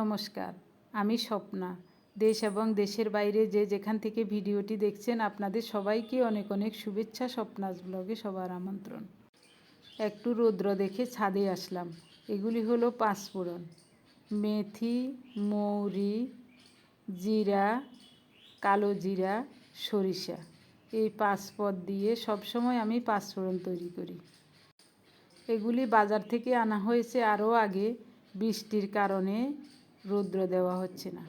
নমস্কার, আমি স্বপ্না। দেশ এবং দেশের বাইরে যে যেখান থেকে ভিডিওটি দেখছেন, আপনাদের সবাইকে অনেক অনেক শুভেচ্ছা, স্বপ্নাস ব্লগে সবার আমন্ত্রণ। একটু রৌদ্র দেখে ছাদে আসলাম। এগুলি হলো পাঁচফোড়ন মেথি, মৌরি, জিরা, কালো জিরা, সরিষা। এই পাঁচ পদ দিয়ে সবসময় আমি পাঁচফোড়ন তৈরি করি। এগুলি বাজার থেকে আনা হয়েছে আরও আগে। বৃষ্টির কারণে রৌদ্র দেওয়া হচ্ছে না।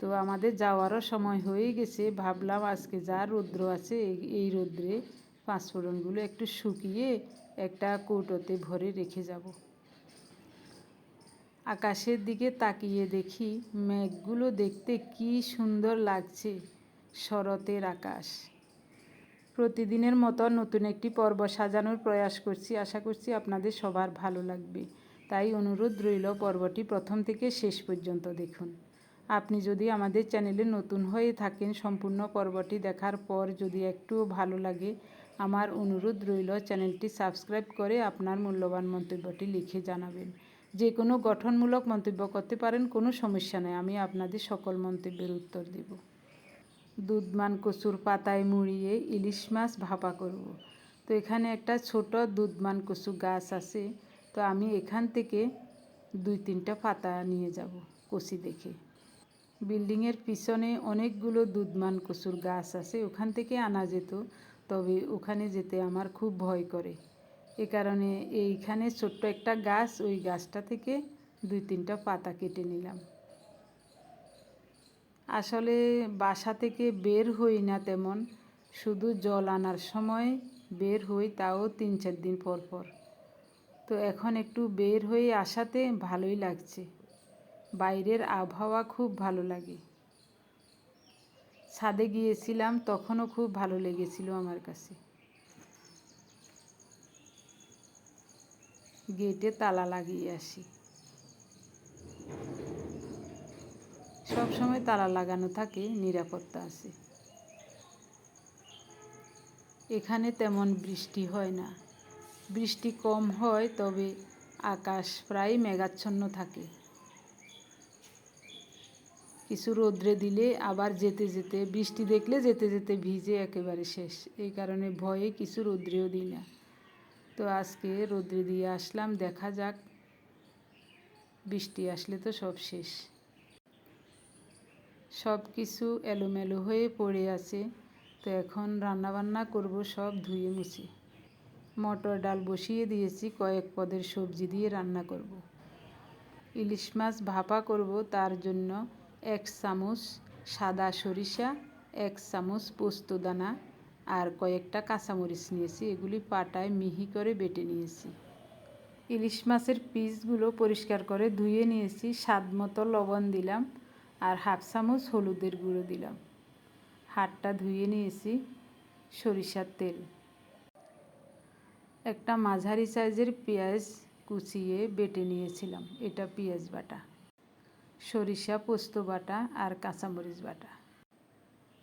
তো আমাদের যাওয়ারও সময় হয়ে গেছে। ভাবলাম আজকে যা রৌদ্র আছে, এই- রৌদ্রে পাঁচফোড়নগুলো একটু শুকিয়ে একটা কৌটোতে ভরে রেখে যাব। আকাশের দিকে তাকিয়ে দেখি মেঘগুলো দেখতে কি সুন্দর লাগছে, শরতের আকাশ। প্রতিদিনের মতো নতুন একটি পর্ব সাজানোর প্রয়াস করছি। আশা করছি আপনাদের সবার ভালো লাগবে। তাই অনুরোধ রইল পর্বটি প্রথম থেকে শেষ পর্যন্ত দেখুন। আপনি যদি আমাদের চ্যানেলে নতুন হয়ে থাকেন সম্পূর্ণ পর্বটি দেখার পর যদি একটুও ভালো লাগে, আমার অনুরোধ রইল চ্যানেলটি সাবস্ক্রাইব করে আপনার মূল্যবান মন্তব্যটি লিখে জানাবেন। যে কোনো গঠনমূলক মন্তব্য করতে পারেন, কোনো সমস্যা নেই, আমি আপনাদের সকল মন্তব্যের উত্তর দেব। দুধমান কচুর পাতায় মুড়িয়ে ইলিশ মাছ ভাপা করব। তো এখানে একটা ছোট দুধমান কচু গাছ আছে। তো আমি এখান থেকে দুই তিনটা পাতা নিয়ে যাব কচি দেখে। বিল্ডিংয়ের পিছনে অনেকগুলো দুধমান কচুর গাছ আছে, ওখান থেকে আনা যেত, তবে ওখানে যেতে আমার খুব ভয় করে। এ কারণে এইখানে ছোট্ট একটা গাছ, ওই গাছটা থেকে দুই তিনটা পাতা কেটে নিলাম। আসলে বাসা থেকে বের হই না তেমন, শুধু জল আনার সময় বের হই, তাও তিন চার দিন পর পর। তো এখন একটু বের হয়ে আসাতে ভালোই লাগছে। বাইরের আবহাওয়া খুব ভালো লাগে। ছাদে গিয়েছিলাম, তখনও খুব ভালো লেগেছিল আমার কাছে। গেটে তালা লাগিয়ে আসি। সব সময় তালা লাগানো থাকে, নিরাপত্তা আছে। এখানে তেমন বৃষ্টি হয় না। বৃষ্টি কম হয় তবে আকাশ প্রায় মেঘাচ্ছন্ন থাকে। কিছু রোদ্রে দিলে আবার যেতে যেতে, বৃষ্টি দেখলে যেতে যেতে ভিজে একেবারে শেষ। এই কারণে ভয়ে কিছু রোদ্রেও দিই না। তো আজকে রোদ্রে দিয়ে আসলাম, দেখা যাক। বৃষ্টি আসলে তো সব শেষ। সব কিছু এলোমেলো হয়ে পড়ে আছে। তো এখন রান্নাবান্না করব, সব ধুয়ে মুছে। মটর ডাল বসিয়ে দিয়েছি, কয়েক পদের সবজি দিয়ে রান্না করব। ইলিশ মাছ ভাপা করব, তার জন্য এক চামচ সাদা সরিষা, এক চামচ পোস্তদানা আর কয়েকটা কাঁচামরিচ নিয়েছি। এগুলি পাটায় মিহি করে বেটে নিয়েছি। ইলিশ মাছের পিসগুলো পরিষ্কার করে ধুয়ে নিয়েছি, স্বাদ মতো লবণ দিলাম আর হাফ চামচ হলুদের গুঁড়ো দিলাম। হাতটা ধুয়ে নিয়েছি সরিষার তেল। একটা মাঝারি সাইজের পেঁয়াজ কুচিয়ে বেটে নিয়েছিলাম। এটা পেঁয়াজ বাটা, সরিষা পোস্ত বাটা আর কাঁচামরিচ বাটা।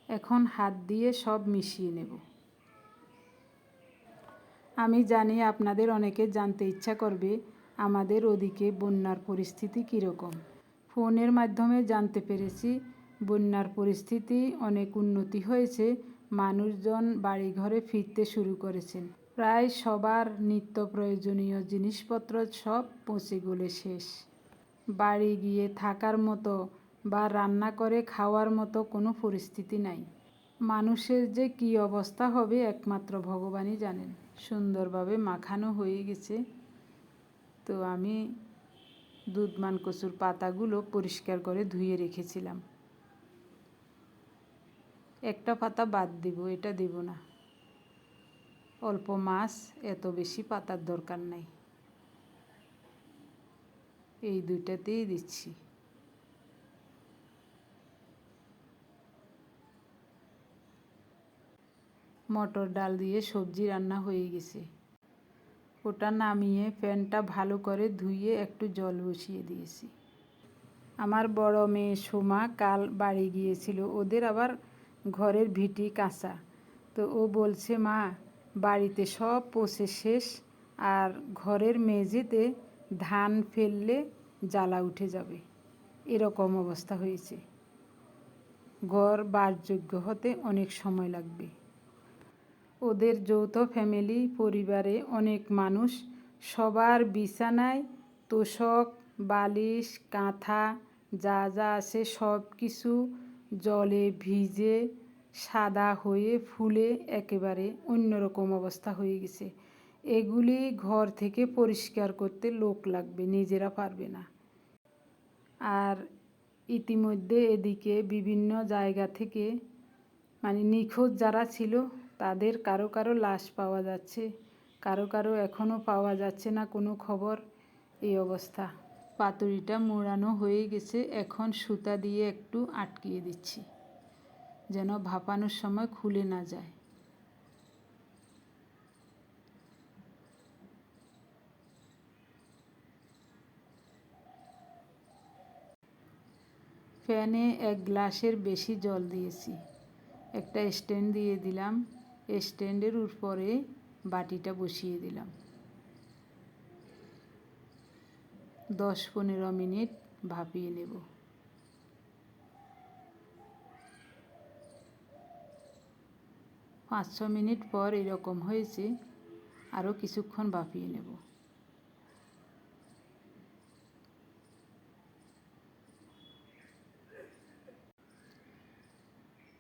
এখন হাত দিয়ে সব মিশিয়ে নেব। আমি জানি আপনাদের অনেকে জানতে ইচ্ছা করবে আমাদের ওদিকে বন্যার পরিস্থিতি কীরকম। ফোনের মাধ্যমে জানতে পেরেছি বন্যার পরিস্থিতি অনেক উন্নতি হয়েছে, মানুষজন বাড়িঘরে ফিরতে শুরু করেছেন। প্রায় সবার নিত্য প্রয়োজনীয় জিনিসপত্র সব পচে গলে শেষ। বাড়ি গিয়ে থাকার মতো বা রান্না করে খাওয়ার মতো কোনো পরিস্থিতি নাই। মানুষের যে কী অবস্থা হবে একমাত্র ভগবানই জানেন। সুন্দরভাবে মাখানো হয়ে গেছে। তো আমি দুধমান কচুর পাতাগুলো পরিষ্কার করে ধুয়ে রেখেছিলাম। একটা পাতা বাদ দিব, এটা দেব না। অল্প মাছ, এত বেশি পাতার দরকার নাই। এই দুইটাতেই দিচ্ছি। মটর ডাল দিয়ে সবজি রান্না হয়ে গেছে। ওটা নামিয়ে প্যানটা ভালো করে ধুয়ে একটু জল বসিয়ে দিয়েছি। আমার বড় মেয়ে সোমা কাল বাড়ি গিয়েছিল, ওদের আবার ঘরের ভিটি কাঁচা। তো ও বলছে, মা বাড়িতে সব পচে শেষ আর ঘরের মেঝেতে ধান ফেললে জ্বালা উঠে যাবে। এরকম অবস্থা হয়েছে। ঘর বাসযোগ্য হতে অনেক সময় লাগবে। ওদের যৌথ ফ্যামিলি, পরিবারে অনেক মানুষ, সবার বিছানায় তোষক, বালিশ, কাঁথা, যা যা আছে সব কিছু জলে ভিজে সাদা হয়ে ফুলে একেবারে অন্যরকম অবস্থা হয়ে গেছে। এগুলি ঘর থেকে পরিষ্কার করতে লোক লাগবে, নিজেরা পারবে না। আর ইতিমধ্যে এদিকে বিভিন্ন জায়গা থেকে মানে নিখোঁজ যারা ছিল, তাদের কারও কারও লাশ পাওয়া যাচ্ছে, কারও কারও এখনও পাওয়া যাচ্ছে না কোনো খবর। এই অবস্থা। পাতুরিটা মোড়ানো হয়ে গেছে, এখন সুতা দিয়ে একটু আটকিয়ে দিচ্ছি। যেন ভাপানোর সময় খুলে না যায়। ফ্যানে এক গ্লাসের বেশি জল দিয়েছি। একটা স্ট্যান্ড দিয়ে দিলাম। স্ট্যান্ডের উপরে বাটিটা বসিয়ে দিলাম। দশ পনেরো মিনিট ভাপিয়ে নেব। পাঁচ ছ মিনিট পর এরকম হয়েছে, আরও কিছুক্ষণ ভাপিয়ে নেব।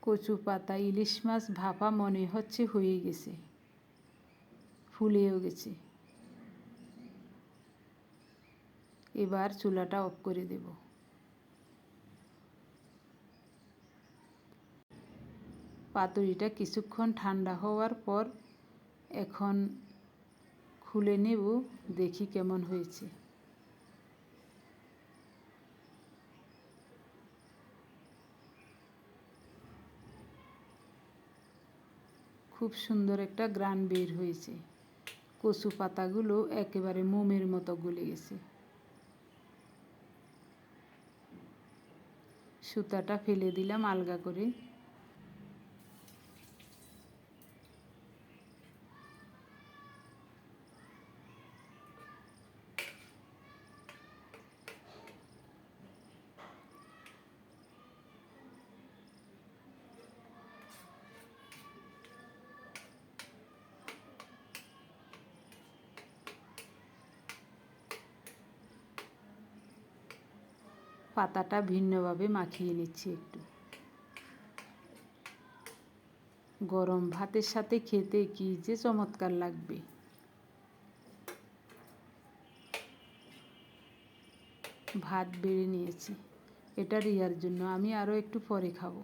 কচু পাতা, ইলিশ মাছ ভাপা মনে হচ্ছে হয়ে গেছে, ফুলেও গেছে। এবার চুলাটা অফ করে দেব। পাতুরিটা কিছুক্ষণ ঠান্ডা হওয়ার পর এখন খুলে নেব, দেখি কেমন হয়েছে। খুব সুন্দর একটা গ্রান বের হয়েছে। কচু পাতাগুলো একেবারে মোমের মতো গলে গেছে। সুতাটা ফেলে দিলাম আলগা করে। পাতাটা ভিন্নভাবে মাখিয়ে নিচ্ছি একটু। গরম ভাতের সাথে খেতে কি যে চমৎকার লাগবে। ভাত বেড়ে নিয়েছি, এটা রিয়ার জন্য, আমি আরও একটু পরে খাব।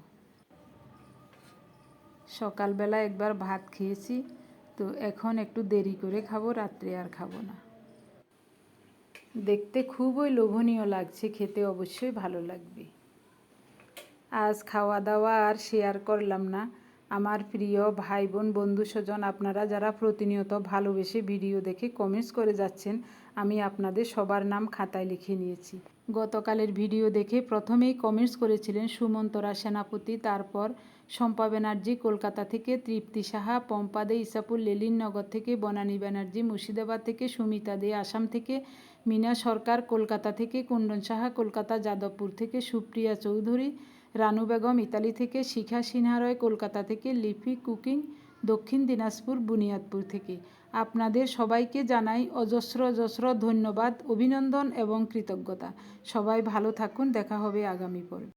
সকালবেলা একবার ভাত খেয়েছি, তো এখন একটু দেরি করে খাব, রাত্রে আর খাব না। দেখতে খুবই লোভনীয় লাগছে, খেতে অবশ্যই ভালো লাগবে। আজ খাওয়া দাওয়া আর শেয়ার করলাম না। আমার প্রিয় ভাই বোন বন্ধু স্বজন আপনারা যারা প্রতিনিয়ত ভালোবেসে ভিডিও দেখে কমেন্টস করে যাচ্ছেন, আমি আপনাদের সবার নাম খাতায় লিখে নিয়েছি। গতকালের ভিডিও দেখে প্রথমেই কমেন্টস করেছিলেন সুমন্তরা সেনাপতি, তারপর শম্পা ব্যানার্জি, কলকাতা থেকে তৃপ্তি সাহা, পম্পা দে, ইসাপুর লেলিননগর থেকে বনানী ব্যানার্জি, মুর্শিদাবাদ থেকে সুমিতা দে, আসাম থেকে মিনা সরকার, কলকাতা থেকে কুণ্ডন সাহা, কলকাতা যাদবপুর থেকে সুপ্রিয়া চৌধুরী, রানু বেগম, ইতালি থেকে শিখা সিনহা রয় কলকাতা থেকে লিপি কুকিং, দক্ষিণ দিনাজপুর, বুনিয়াদপুর থেকে। আপনাদের সবাইকে জানাই অজস্র অজস্র ধন্যবাদ, অভিনন্দন এবং কৃতজ্ঞতা। সবাই ভালো থাকুন, দেখা হবে আগামী পর্বে।